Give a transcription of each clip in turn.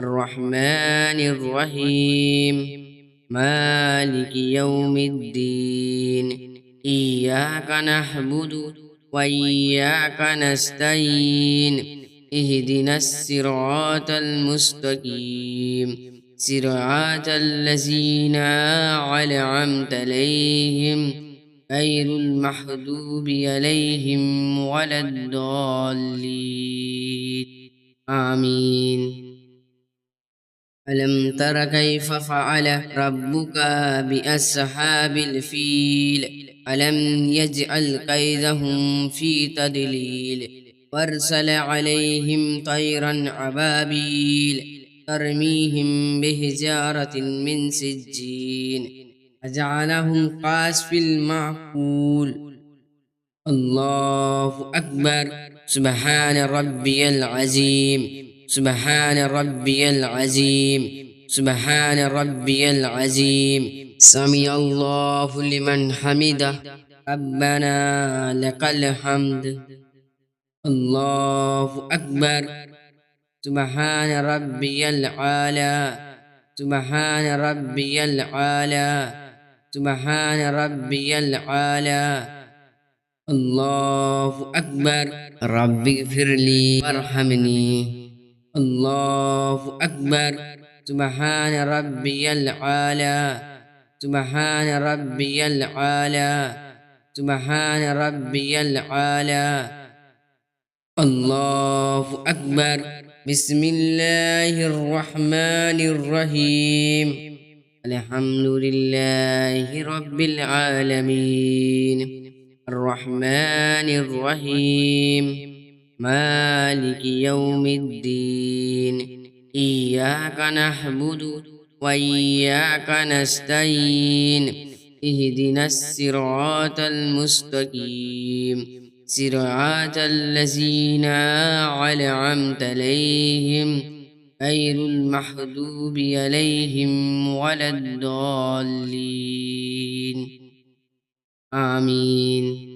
الرحمن الرحيم. مالك يوم الدين. إياك نعبد وإياك نستعين. اهدنا الصراط المستقيم. صراط الذين أنعمت عليهم. غير المحدوب عليهم ولا الضالين. آمين. ألم تر كيف فعل ربك بأصحاب الفيل؟ ألم يجعل كيدهم في تدليل؟ وأرسل عليهم طيرا عبابيل ترميهم بهجارة من سجين. أجعلهم قاسف المعقول. الله أكبر. سبحان ربي العظيم. سبحان ربي العظيم. سبحان ربي العظيم. سمع الله لمن حمده. ربنا لك الحمد. الله أكبر. سبحان ربي العالى. سبحان ربي العالى. سبحان ربي العالى. الله أكبر. رب اغفر لي وارحمني. الله أكبر. سبحان ربي العالى سبحان ربي العالى سبحان ربي العالى الله أكبر. بسم الله الرحمن الرحيم. الحمد لله رب العالمين. الرحمن الرحيم. مالك يوم الدين. إياك نعبد وإياك نستعين. اهدنا الصراط المستقيم. صراط الذين أنعمت عليهم غير المحدوب عليهم ولا الضالين. آمين.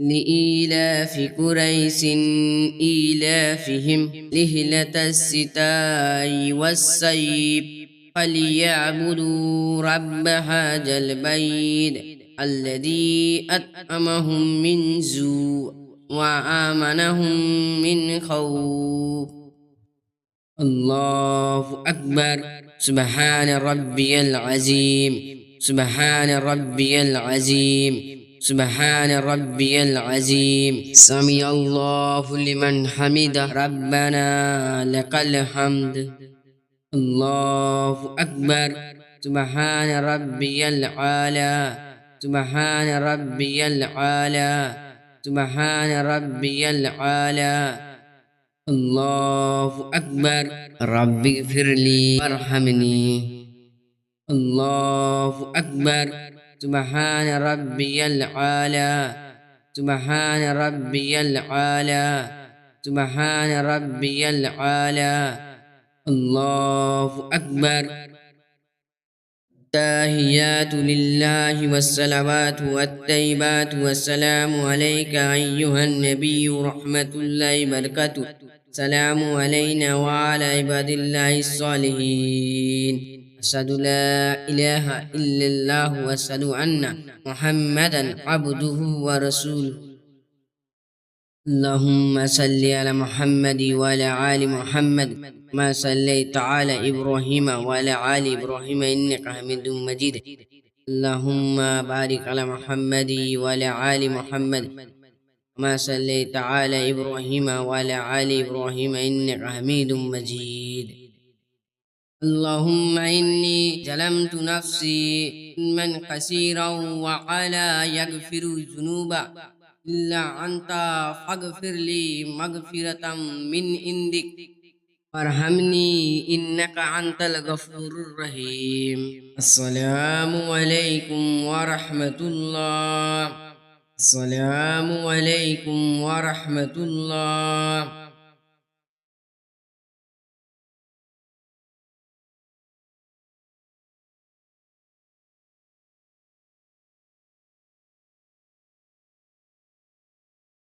لإيلاف قريش إيلافهم لهلة الستاء والصيب فليعبدوا رب هذا البيت الذي أطعمهم من جوع وآمنهم من خوف. الله أكبر. سبحان ربي العظيم. سبحان ربي العظيم. سبحان ربي العظيم. سمع الله لمن حمده. ربنا لك الحمد. الله أكبر. سبحان ربي العالى سبحان ربي العالى سبحان ربي العالى الله أكبر. رب اغفر لي وارحمني. الله أكبر. سبحان ربي العالى سبحان ربي العالى سبحان ربي العالى الله أكبر. التاهيات لله والصلوات والطيبات والسلام عليك أيها النبي رحمة الله وبركاته. سلام علينا وعلى عباد الله الصالحين. أشهد لا إله إلا الله وأشهد أن محمدا عبده ورسوله. اللهم صل على محمد وعلى آل محمد ما صليت على إبراهيم وعلى آل إبراهيم إنك حميد مجيد. اللهم بارك على محمد وعلى آل محمد ما صليت على إبراهيم وعلى آل إبراهيم إنك حميد مجيد. اللهم إني ظلمت نفسي من قصيرا وعلا يغفر الذنوب. إلا أنت فاغفر لي مغفرة من عندك. وارحمني إنك أنت الغفور الرحيم. السلام عليكم ورحمة الله. السلام عليكم ورحمة الله.